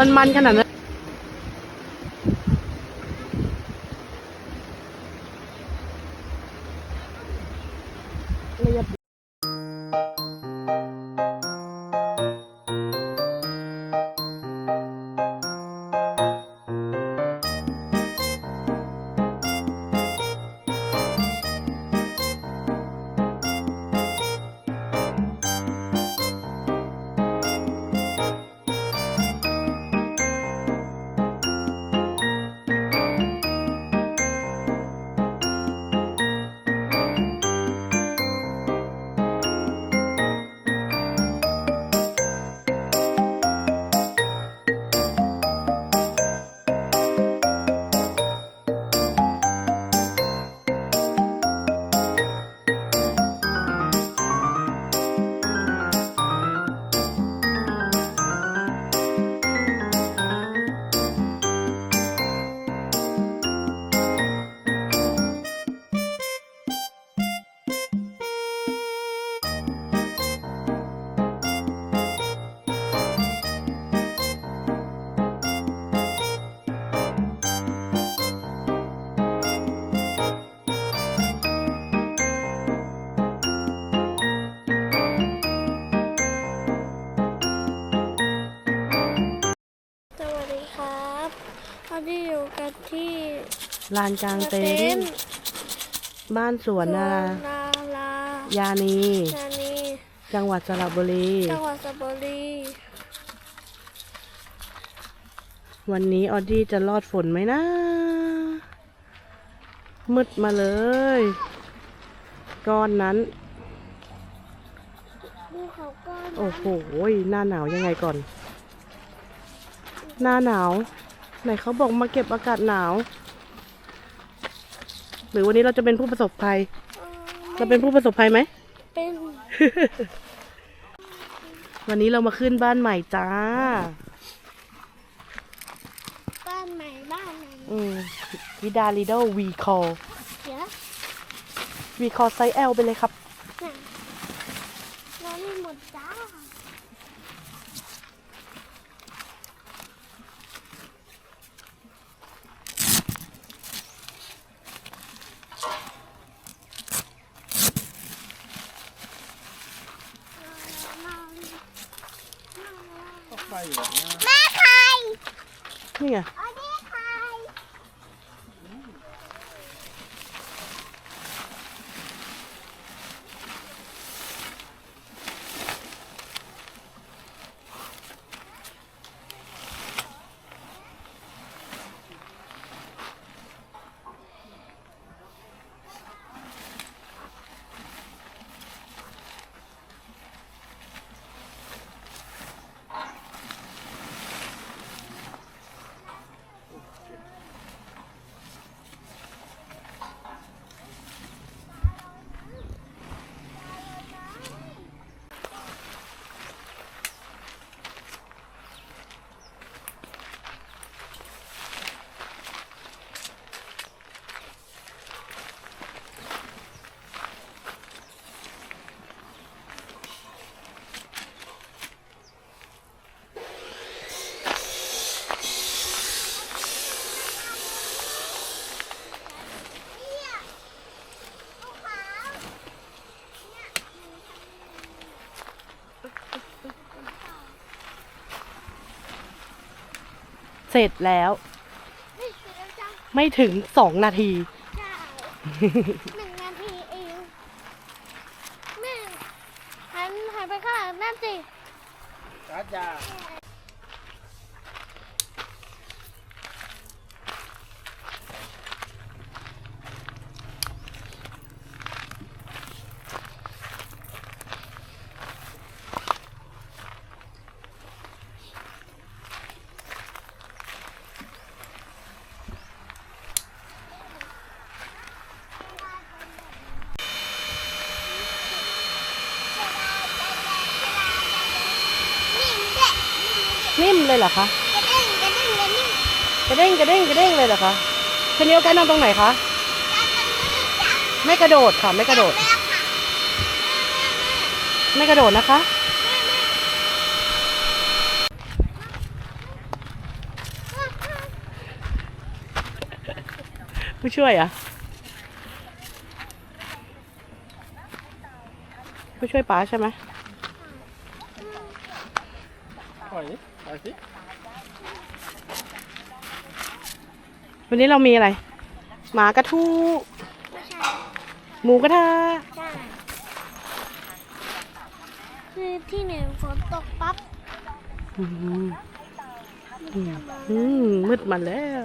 มันมันขนาดนั้น ลานกลางเต็นท์บ้านสวนนานาลายานีนานี จังหวัดสระบุรี จังหวัดสระบุรี วันนี้ออดี้จะรอดฝนไหมนะ มืดมาเลย ก้อนนั้นดูเขาก้อนโอ้โห หน้าหนาวยังไงก่อน หน้าหนาว ไหนเขาบอกมาเก็บอากาศหนาว หรือวันนี้เราจะเป็นผู้ประสบภัย เราเป็นผู้ประสบภัยไหม เป็น วันนี้เรามาขึ้นบ้านใหม่จ้า บ้านใหม่บ้านไหนอืมวิดาลิโดวีคอเดี๋ยววีคอไซส์ L ไปเลยครับน่ะนอนไม่หมดจ้าแม่ใคร นี่ไง อันนี้ใคร เส ร็จแล้วนี่คือเราจะไม่ถึงสองนาทีจ่ายหนึ่งนาที เหรอคะกระเด้งกระเด้งกระเด้งเลยเหรอคะทีนี้โอแกนอนตรงไหนคะไม่กระโดดค่ะ ไม่กระโดด ไม่กระโดดนะคะผู้ช่วยอะผู้ช่วยป๋าใช่ไหม วันนี้เรามีอะไร หมากระทูหมูกระทะคือที่หนึ่งฝนตกปั๊บอืมมันจะมอืมมืดมาแล้ว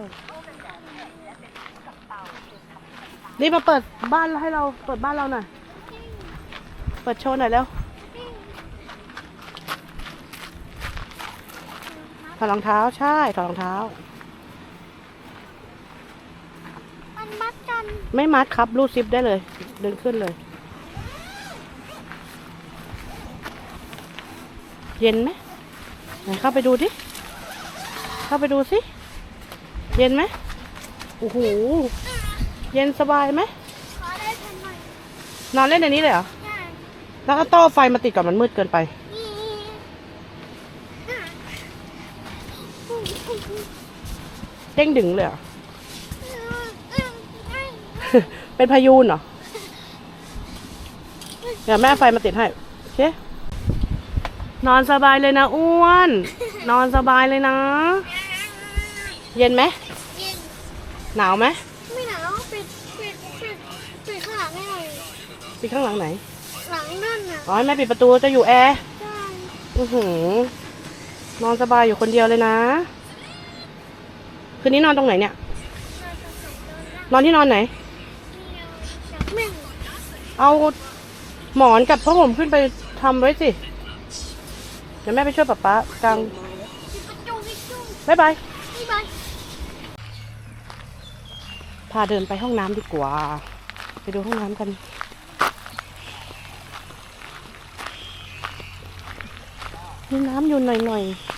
นี่มาเปิดบ้านให้เราเปิดบ้านเราหน่อย เปิดโชว์หน่อยแล้วถอดรองเท้าใช่ถอดรองเท้า มันมัดกัน ไม่มัดครับ รูดซิปได้เลยเดินขึ้นเลย เย็นไหมไหนเข้าไปดูดิ เข้าไปดูสิ เย็นไหมโอ้โห เย็นสบายไหมนอนเล่นในนี้เลยเหรอ แล้วก็ต้อไฟมาติดก่อนมันมืดเกินไป เด้งดึงเลยเหรอ เป็นพายุนเหรอ เดี๋ยวแม่ไฟมาติดให้โอเคนอนสบายเลยนะอ้วน นอนสบายเลยนะ เย็นไหม เย็น หนาวไหม ไม่หนาวปิดปิดปิดปิดข้างหลังให้หน่อยปิดข้างหลังไหน หลังนั่นน่ะอ๋อให้แม่ปิดประตูจะอยู่แอร์ใช่อือหือนอนสบายอยู่คนเดียวเลยนะ คืนนี้นอนตรงไหนเนี่ย นอนที่นอนไหนแม่ เอาหมอนกับผ้าห่มขึ้นไปทำไว้สิ เดี๋ยวแม่ไปช่วยป๊าป๊ากลางบายบายบ๊ายบาย พาเดินไปห้องน้ำดีกว่า ไปดูห้องน้ำกัน มีน้ำอยู่หน่อยๆ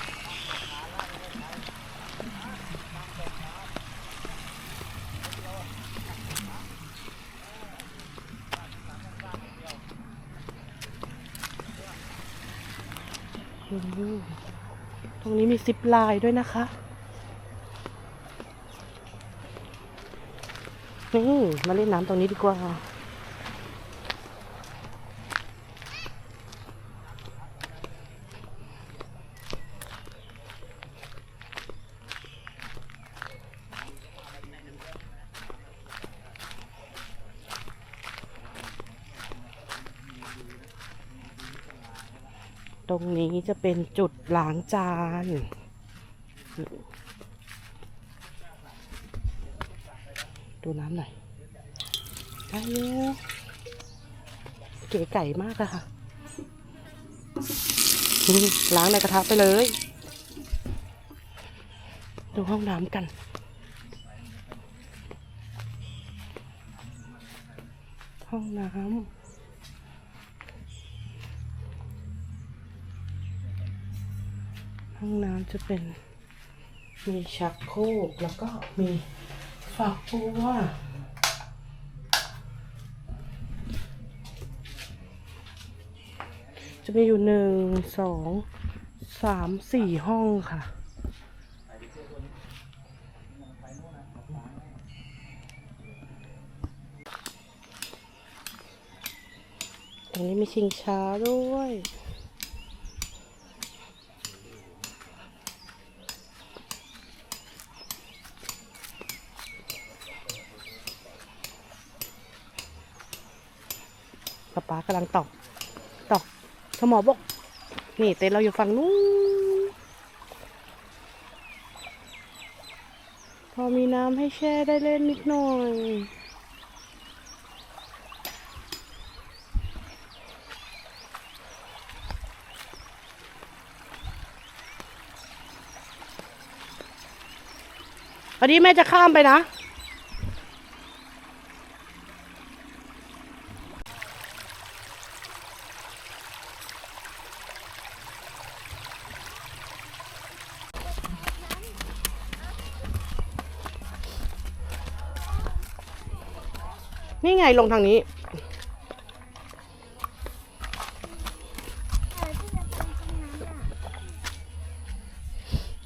อืมตรงนี้มี ซิปลายด้วยนะคะนี่มาเล่นน้ำตรงนี้ดีกว่า ตรงนี้จะเป็นจุดล้างจาน ดูน้ำหน่อยได้เยอะเก๋ไก่มากอะค่ะ ล้างในกระทะไปเลย ดูห้องน้ำกันห้องน้ำ ห้องน้ำจะเป็นมีชักโครกแล้วก็มีฝักบัวจะมีอยู่หนึ่งสองสามสี่ห้องค่ะ ตรงนี้มีชิงช้าด้วยากำลังตอก ตอกสมอบกนี่เต็นเราอยู่ฝั่งนู้นพอมีน้ำให้แช่ได้เล่นนิดหน่อยวันนี้แม่จะข้ามไปนะ นี่ไงลงทางนี้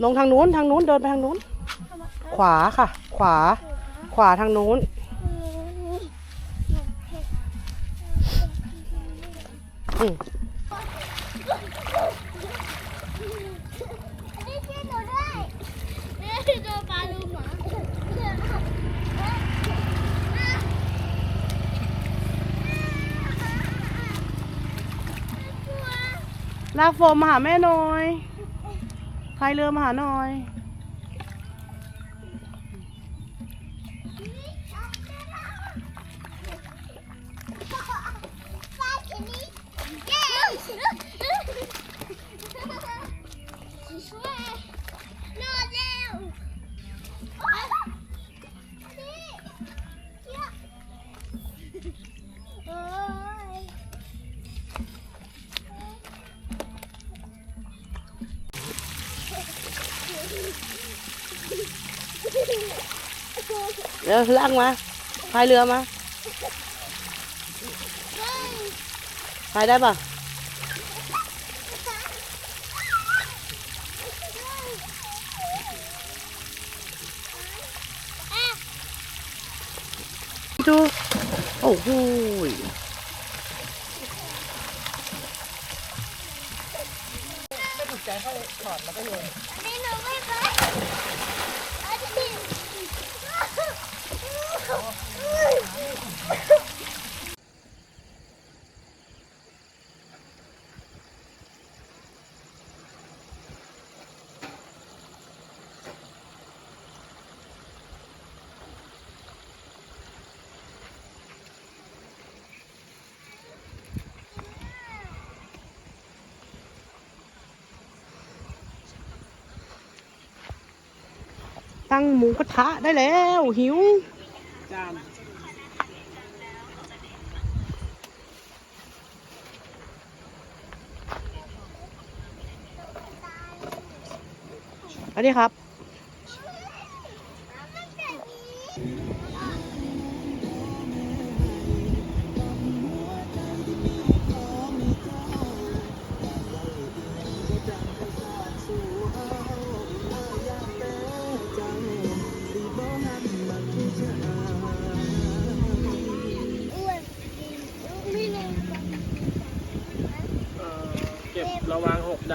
ลงทางนู้นทางนู้นเดินไปทางนู้น ขวาค่ะ ขวา ขวาทางนู้น อืม นี่ช่วยหนูด้วยนี่โดนปลาลูกหมากลัว ลาก โฟมมาหาแม่หน่อยพายเรือมาหาหน่อย เดี๋ยวลากมาพายเรือมาพายได้ปะดูโอ้โหย นี่หนูไม่ไปอันนี้ ตั้งหมูกระทะได้แล้ว หิวจานอันนี้ครับ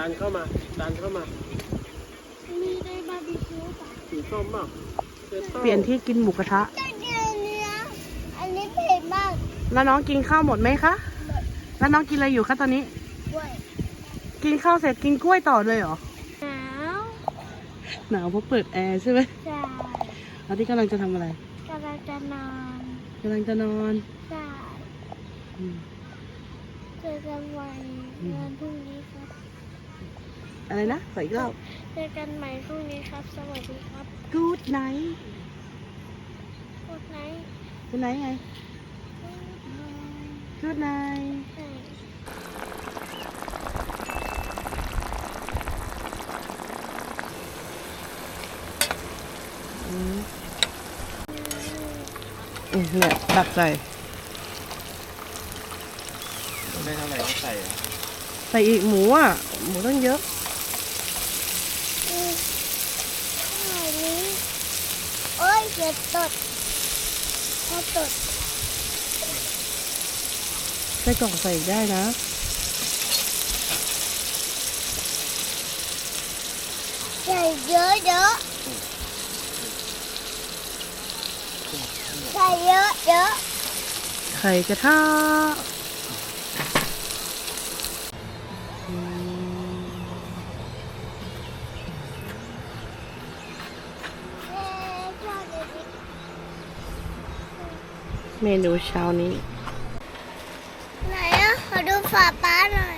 างหกดันเข้ามาดันเข้ามา มีได้บาร์บีคิวป่ะสีส้มเปล่าเจ็ดส้มเปลี่ยนที่กินหมูกระทะแต่เดี๋ยวเนื้ออันนี้เผ็ดมากแล้วน้องกินข้าวหมดไหมคะ แล้วน้องกินอะไรอยู่คะตอนนี้ ด้วยกินข้าวเสร็จกินกล้วยต่อเลยเหรอ หนาวหนาวเพราะเปิดแอร์ใช่ไหมใช่แล้วที่กำลังจะทำอะไรกำลังจะนอนกำลังจะนอนใช่อืม เจอกันวันงานพรุ่งนี้ครับ อะไรนะขออีกรอบเจอกันใหม่พรุ่งนี้ครับ สวัสดีครับ Good night กดไลค์ Good night ไง Good night ใช่อืมอืมเนี่ยตักใส่ได้เท่าไหร่ก็ใส่อะใส่อีกหมูอะ หมูต้องเยอะ อืมอันนี้ โอ้ยเจ็บตดพอตดใส่กล่องใส่อีกได้นะ ใส่เยอะเยอะใส่เยอะเยอะไข่กระทะ เมนูเช้านี้ ไหนอะขอดูฝาป้าหน่อย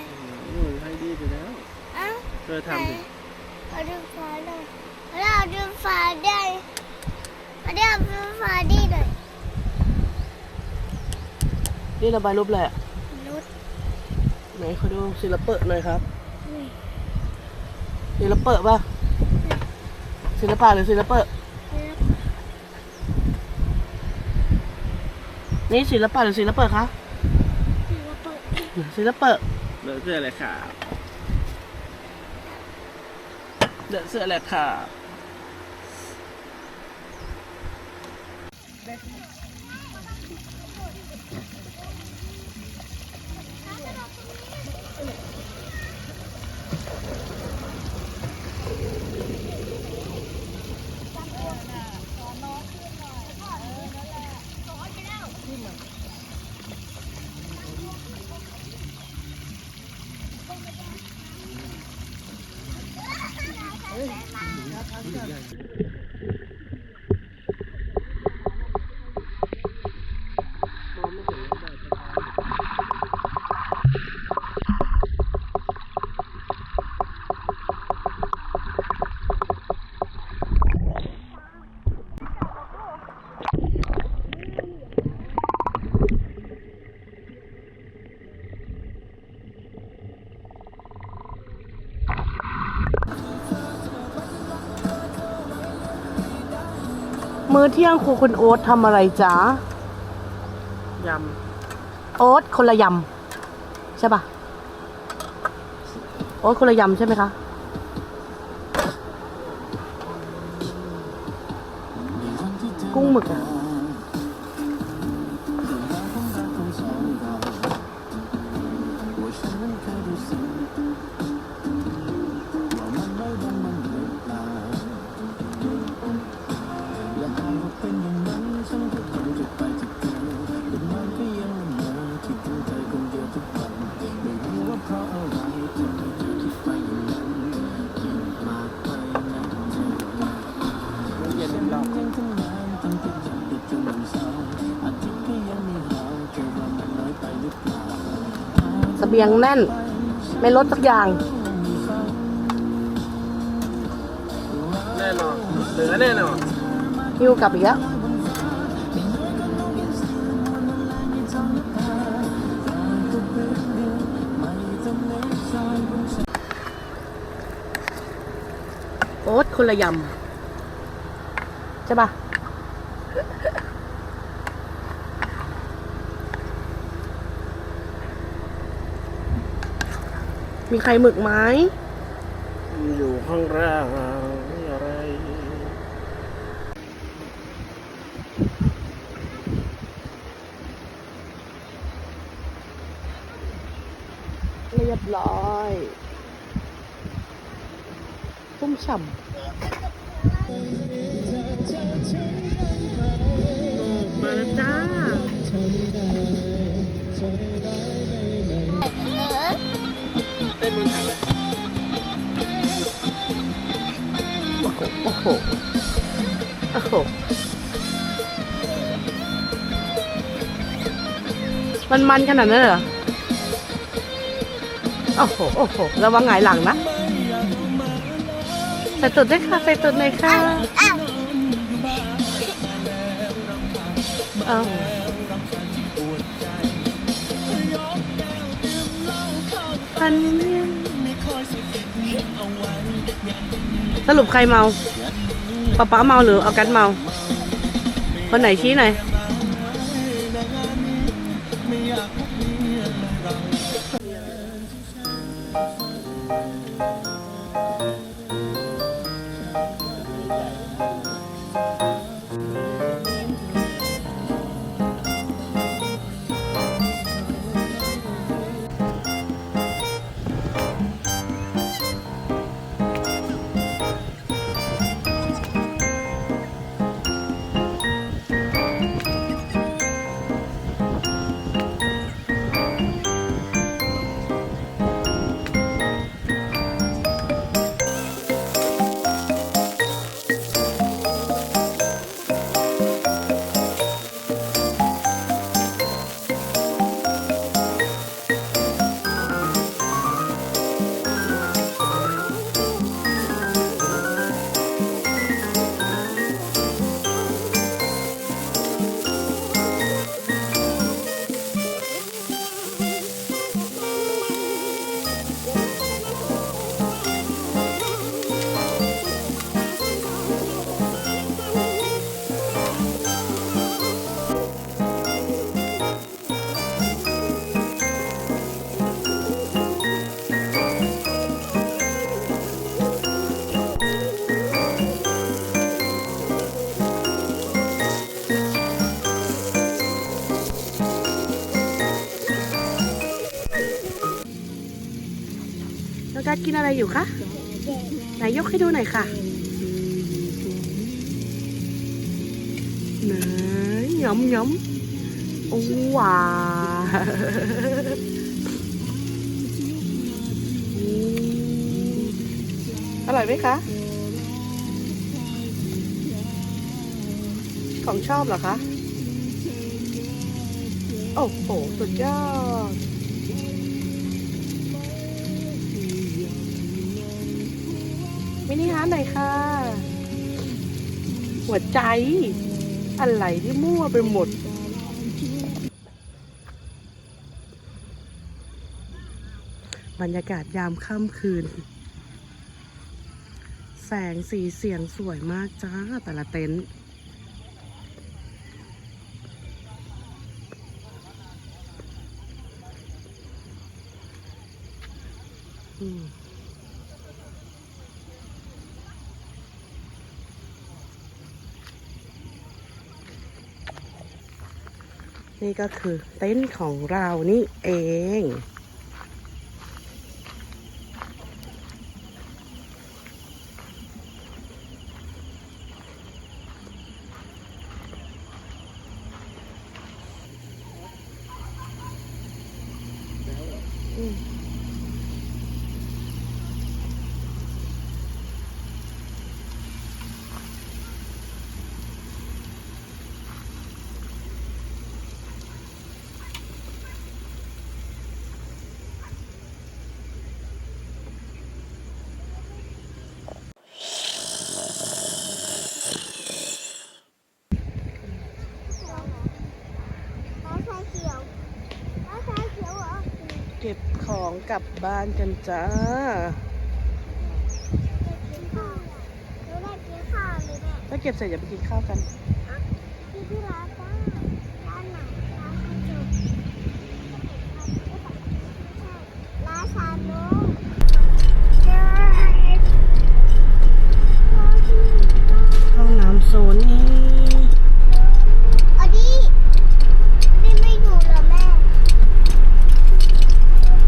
อืมให้ดีไปแล้วเอ้าเธอไหนทำดิขอดูฝาหน่อยเราดูฝาได้ขอดูฝาดีหน่อยนี่ระบายรูปเลยอะนุชไหนขอดูศิลปะหน่อยครับนี่ศิลปะป่ะศิลปะหรือศิลปะ นี่ศิลปะหรือศิลปะคะศิลปะเหลือเสื้ออะไรขาเหลือเสื้ออะไรขา Ini. มื้อเที่ยงครูคุณโอ๊ตทำอะไรจ๊ะ ยโอ๊ตคนละยำใช่ปะโอ๊ตคนละยำใช่ไหมคะ กุ้งหมึกอะ ยงแน่น ไม่ลดสักอย่างำแน่นอนเหลือแน่นอนหิ้วกลับอีกแล้วโอ๊ตคนละยำใช่ปะ มีใครหมึกไหมอยู่ข้างล่างไม่อะไรเรียบร้อยชุ่มฉ่ำ มันมันขนาดนั้นเลยเหรอ โอ้โห โอ้โห ระวังหงายหลังนะ ใส่ตุดด้วยค่ะ ใส่ตุดหน่อยค่ะอ้าวเอาพันเนี่ยสรุปใครเมาป๊าป๊าเมาหรือเอากันเมา คนไหนชี้หน่อย น้องกัดกินอะไรอยู่คะไหนยกให้ดูหน่อยค่ะไหนหยอมหยอมโอ้ว้าอืมอร่อยไหมคะ ของชอบเหรอคะ โอ้โห สุดยอด มินิฮาร์ทหน่อยค่ะ หัวใจ อะไรที่มั่วไปหมด บรรยากาศยามค่ำคืน แสงสีเสียงสวยมากจ้า แต่ละเต็นท์ นี่ก็คือเต็นท์ของเรานี่เอง อืม น้าชาเขียวน้าชาเขียวเหรอ เก็บ ของกลับบ้านกันจ้ากินข้าวหนูได้กินข้าวเลยเนี่ยถ้าเก็บเสร็จอย่าไปกินข้าวกันที่ที่ร้านจ้าร้านไหนร้านคุณจุ๊บร้านชาโน่ใช่ห้องน้ำโซนนี้ อดีอดีไม่อยู่เหรอแม่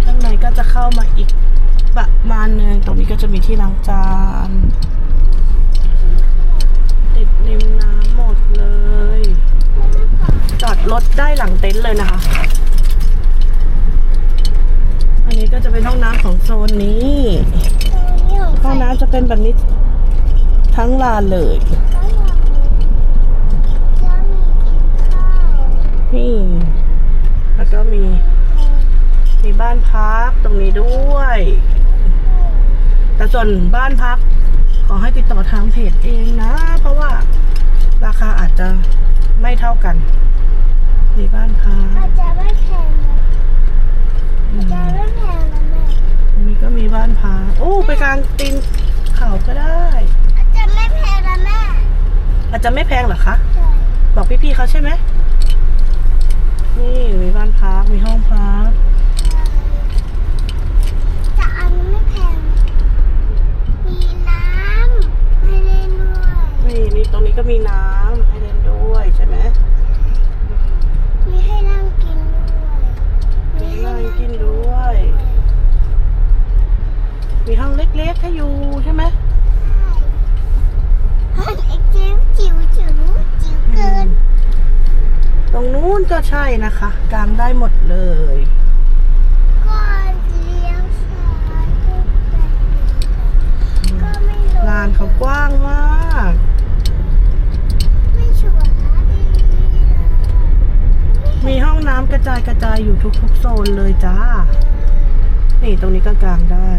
ข้างในก็จะเข้ามาอีกประมาณหนึงตรงนี้ ก็จะมีที่ล้างจานติดริมน้ำหมดเลย จอดรถได้หลังเต็นท์เลยนะคะ อันนี้ก็จะเป็นห้องน้ำของโซนนี้ ห้องน้ำจะเป็นแบบนี้ทั้งลานเลย นี่ แล้วก็มี มีบ้านพักตรงนี้ด้วย แต่ส่วนบ้านพักขอให้ติดต่อทางเพจเองนะ เพราะว่าราคาอาจจะไม่เท่ากันมีบ้านพักอาจจะไม่แพงนะอืมจะไม่แพงนะแม่นี่ก็มีบ้านพักโอ้ไปกลางตีนเขาก็ได้ อาจจะไม่แพงนะแม่อาจจะไม่แพงเหรอคะใช่บอกพี่ๆเขาใช่ไหมนี่มีบ้านพักมีห้องพัก แต่อันนี้ไม่แพง มีน้ำให้เล่นด้วย นี่นี่ต รงนี้ก็มีน้ำให้เล่นด้วยใช่ไหมมีให้นั่งกินด้วย มีนั่งกินด้วย มีห้องเล็กๆให้อยู่ใช่ไหมใช่ไอ้จิ๋วจิ๋วจิ๋วจิ๋วเกิน ตรงนู้นก็ใช่นะคะ กลางได้หมดเลยก่อนเลี้ยวซ้ายก็ไปก็ไม่รู้ลานเขากว้างมาก ไม่ชัวร์นะดี มีห้องน้ำกระจายกระจายอยู่ทุกๆโซนเลยจ้า นี่ตรงนี้ก็กลางได้